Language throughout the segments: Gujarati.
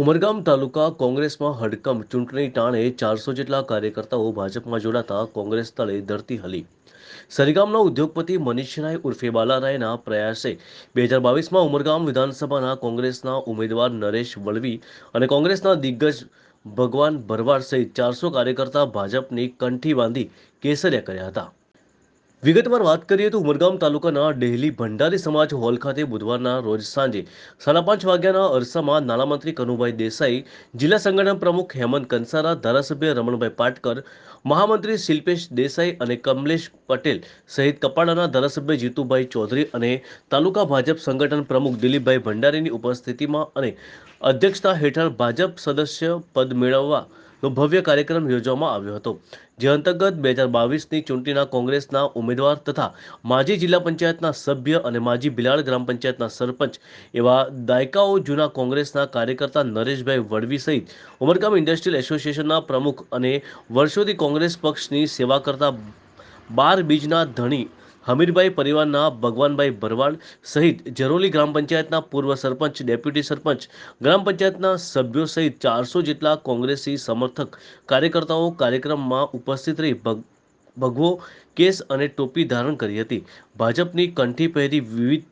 ઉમરગામ તાલુકા કોંગ્રેસમાં હડકંપ. ચૂંટણી ટાણે ચારસો જેટલા કાર્યકર્તાઓ ભાજપમાં જોડાતા કોંગ્રેસ તળે ધરતી હલી. સરીગામના ઉદ્યોગપતિ મનીષરાય ઉર્ફે બાલારાયના પ્રયાસે બે હજાર બાવીસમાં ઉમરગામ વિધાનસભાના કોંગ્રેસના ઉમેદવાર નરેશ વળવી અને કોંગ્રેસના દિગ્ગજ ભગવાન ભરવાડ સહિત ચારસો કાર્યકર્તા ભાજપની કંઠી બાંધી કેસરિયા કર્યા હતા. વિગતવાર વાત કરીએ તો ઉમરગામ તાલુકાના ડેહલી ભંડારી સમાજ હોલ ખાતે બુધવારના રોજ સાંજે સાડા પાંચ વાગ્યાના અરસામાં નાણામંત્રી કનુભાઈ દેસાઈ, જિલ્લા સંગઠન પ્રમુખ હેમંત કંસારા, ધારાસભ્ય રમણભાઈ પાટકર, મહામંત્રી શિલ્પેશ દેસાઈ અને કમલેશ પટેલ સહિત કપાડાના ધારાસભ્ય જીતુભાઈ ચૌધરી અને તાલુકા ભાજપ સંગઠન પ્રમુખ દિલીપભાઈ ભંડારીની ઉપસ્થિતિમાં અને અધ્યક્ષતા હેઠળ ભાજપ સદસ્ય પદ મેળવવાનો ભવ્ય કાર્યક્રમ યોજવામાં આવ્યો હતો. જે અંતર્ગત બે હજાર બાવીસની ચૂંટણીના કોંગ્રેસના ઉમેદવાર તથા માજી જિલ્લા પંચાયતના સભ્ય અને માજી બિલાડ ગ્રામ પંચાયતના સરપંચ એવા દાયકાઓ જૂના કોંગ્રેસના કાર્યકર્તા નરેશભાઈ વડવી સહિત ઉમરગામ ઇન્ડસ્ટ્રીયલ એસોસિએશનના પ્રમુખ અને વર્ષોથી કોંગ્રેસ પક્ષની સેવા કરતા બાર બીજના ધણી હમીરભાઈ પરિવારના ભગવાનભાઈ ભરવાડ સહિત જરોલી ગ્રામ પંચાયતના પૂર્વ સરપંચ, ડેપ્યુટી સરપંચ, ગ્રામ પંચાયતના સભ્યો સહિત ચારસો જેટલા કોંગ્રેસી સમર્થક કાર્યકર્તાઓ કાર્યક્રમમાં ઉપસ્થિત રહી ભગ, ભગવો, કેસ અને ટોપી ધારણ કરી હતી. ભાજપની કંઠી પહેરી વિવિધ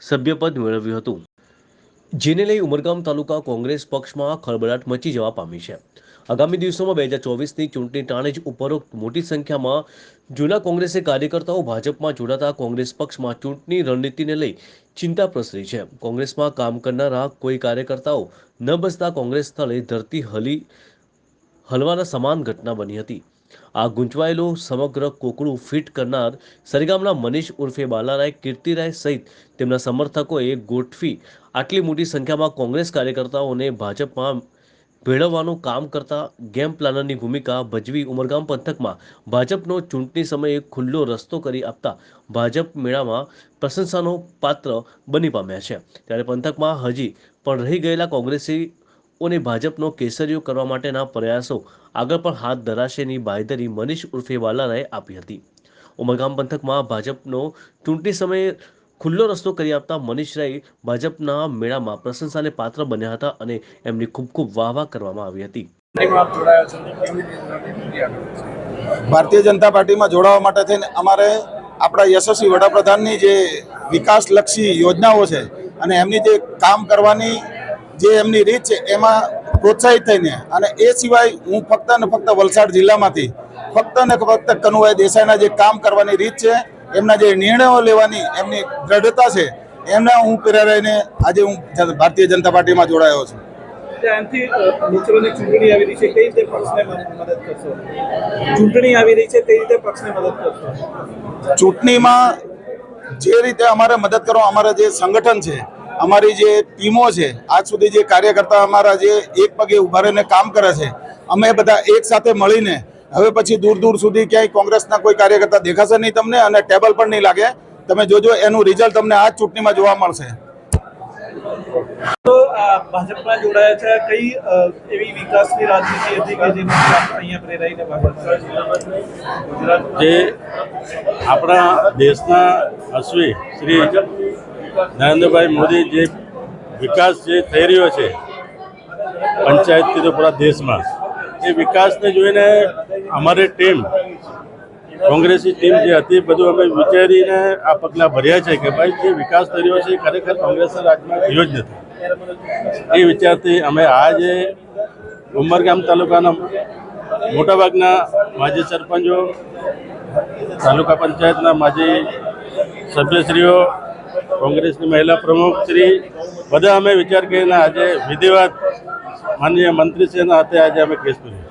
સભ્યપદ મેળવ્યું હતું. જેને લઈ ઉમરગામ તાલુકા કોંગ્રેસ પક્ષમાં ખળબળાટ મચી જવા પામી છે. આગામી દિવસોમાં બે હજાર ચોવીસની ચૂંટણી ટાણે જ ઉપરોક્ત મોટી સંખ્યામાં જૂના કોંગ્રેસે કાર્યકર્તાઓ ભાજપમાં જોડાતા કોંગ્રેસ પક્ષમાં ચૂંટણી રણનીતિને લઈ ચિંતા પ્રસરી છે. કોંગ્રેસમાં કામ કરનારા કોઈ કાર્યકર્તાઓ ન બસતા કોંગ્રેસ સ્થળે ધરતી હલી, હલવાના સમાન ઘટના બની હતી. આ ગૂંચવાયેલું સમગ્ર કોકડું ફિટ કરનાર સરગામના મનીષ ઉર્ફે બાલારાય, કીર્તિરાય સહિત તેમના સમર્થકોએ ગોઠવી આટલી મોટી સંખ્યામાં કોંગ્રેસ કાર્યકર્તાઓને ભાજપમાં ભેળવવાનું કામ કરતા ગેમ પ્લાનરની ભૂમિકા ભજવી ઉમરગામ પંથકમાં ભાજપનો ચૂંટણી સમયે ખુલ્લો રસ્તો કરી આપતા ભાજપ મેળામાં પ્રશંસાનો પાત્ર બની પામ્યા છે. ત્યારે પંથકમાં હજી પણ રહી ગયેલા કોંગ્રેસીઓને ભાજપનો કેસરીઓ કરવા માટેના પ્રયાસો આગળ પણ હાથ ધરાશેની બાંયધરી મનીષ ઉર્ફે વાલારાએ આપી હતી ઉમરગામ પંથકમાં ભાજપનો ચૂંટણી સમયે ખુલ્લો રસ્તો કરી આપતા મનીષ રાય ભાજપના મેળામાં પ્રશંસાને પાત્ર બન્યા હતા અને એમની ખૂબ ખૂબ વાહ વાહ કરવામાં આવી હતી? ભારતીય જનતા પાર્ટીમાં જોડાવા માટે થઈને અમારે આપણા યશસ્વી વડાપ્રધાનની જે વિકાસલક્ષી યોજનાઓ છે અને એમની જે કામ કરવાની જે એમની રીત છે એમાં પ્રોત્સાહિત થઈને અને એ સિવાય હું ફક્ત ને ફક્ત વલસાડ જિલ્લામાંથી ફક્ત ને ફક્ત કનુભાઈ દેસાઈના જે કામ કરવાની રીત છે એમના જે નિર્ણયો લેવાની એમની દ્રઢતા છે એમના હું પ્રેરાઈને આજે હું ભારતીય જનતા પાર્ટીમાં જોડાયો છું. ચૂંટણી આવી રહી છે કઈ રીતે પક્ષને મદદ કરશો? ચૂંટણી આવી રહી છે કઈ રીતે પક્ષને મદદ કરશો? ચૂંટણીમાં જે રીતે અમારે મદદ કરવા અમારા જે સંગઠન છે અમારી જે ટીમો છે આજ સુધી જે કાર્યકર્તા અમારા જે એક પગે ઊભા રહીને કામ કરે છે અમે બધા એક સાથે મળીને હવે પછી દૂર દૂર સુધી ક્યાંય કોંગ્રેસના કોઈ કાર્યકર્તા દેખાશે નહીં તમને અને ટેબલ પણ નહીં લાગે. તમે જોજો એનું રિઝલ્ટ તમને આ ચૂંટણીમાં જોવા મળશે. તો આ ભાજપમાં જોડાયા છે. કઈ એવી વિકાસની રાજનીતિ હતી કે જેમાંથી અહીંયા પ્રેરાઈને જે આપણા દેશના અશ્વી શ્રી નરેન્દ્રભાઈ મોદી જે વિકાસ જે થઈ રહ્યો છે પંચાયતથી તો પૂરા દેશમાં, એ વિકાસને જોઈને અમારી ટીમ કોંગ્રેસી ટીમ જે હતી, બધું અમે વિચારીને આ પગલાં ભર્યા છે કે ભાઈ જે વિકાસ થઈ રહ્યો છે એ ખરેખર કોંગ્રેસના રાજમાં થયો જ નથી. એ વિચારથી અમે આજે ઉમરગામ તાલુકાના મોટાભાગના માજી સરપંચો, તાલુકા પંચાયતના માજી સભ્યશ્રીઓ કોંગ્રેસની મહિલા પ્રમુખ શ્રી, બધા અમે વિચાર કરીને આજે વિધિવત માનનીય મંત્રીશ્રીના હાથે આજે અમે કેસ કર્યો.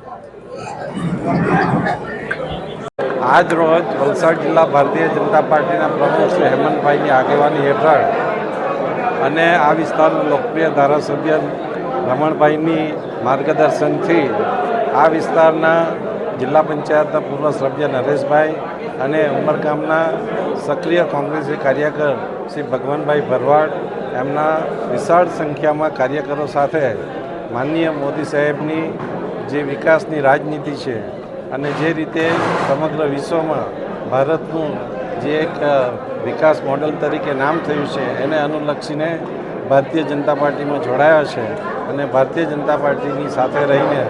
આજ રોજ વલસાડ જિલ્લા ભારતીય જનતા પાર્ટીના પ્રમુખ શ્રી હેમંતભાઈની આગેવાની હેઠળ અને આ વિસ્તારના લોકપ્રિય ધારાસભ્ય રમણભાઈની માર્ગદર્શનથી આ વિસ્તારના જિલ્લા પંચાયતના પૂર્વ સભ્ય નરેશભાઈ અને ઉમરકામના સક્રિય કોંગ્રેસી કાર્યકર શ્રી ભગવાનભાઈ ભરવાડ, એમના વિશાળ સંખ્યામાં કાર્યકરો સાથે માનનીય મોદી સાહેબની જે વિકાસની રાજનીતિ છે અને જે રીતે સમગ્ર વિશ્વમાં ભારતનું જે એક વિકાસ મોડલ તરીકે નામ થયું છે, એને અનુલક્ષીને ભારતીય જનતા પાર્ટીમાં જોડાયા છે અને ભારતીય જનતા પાર્ટીની સાથે રહીને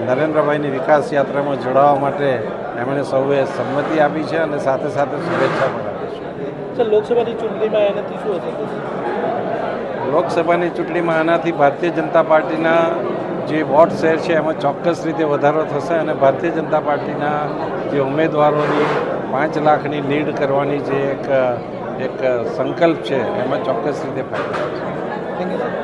નરેન્દ્રભાઈની વિકાસ યાત્રામાં જોડાવા માટે એમણે સૌએ સંમતિ આપી છે અને સાથે સાથે શુભેચ્છા પણ આપી છે. લોકસભાની ચૂંટણીમાં એનાથી શું અસર લોકસભાની ચૂંટણીમાં આનાથી ભારતીય જનતા પાર્ટીના જે વોટ શેર છે એમાં ચોક્કસ રીતે વધારો થશે અને ભારતીય જનતા પાર્ટીના જે ઉમેદવારોની પાંચ લાખની લીડ કરવાની જે એક એક સંકલ્પ છે એમાં ચોક્કસ રીતે ફાયદો થશે.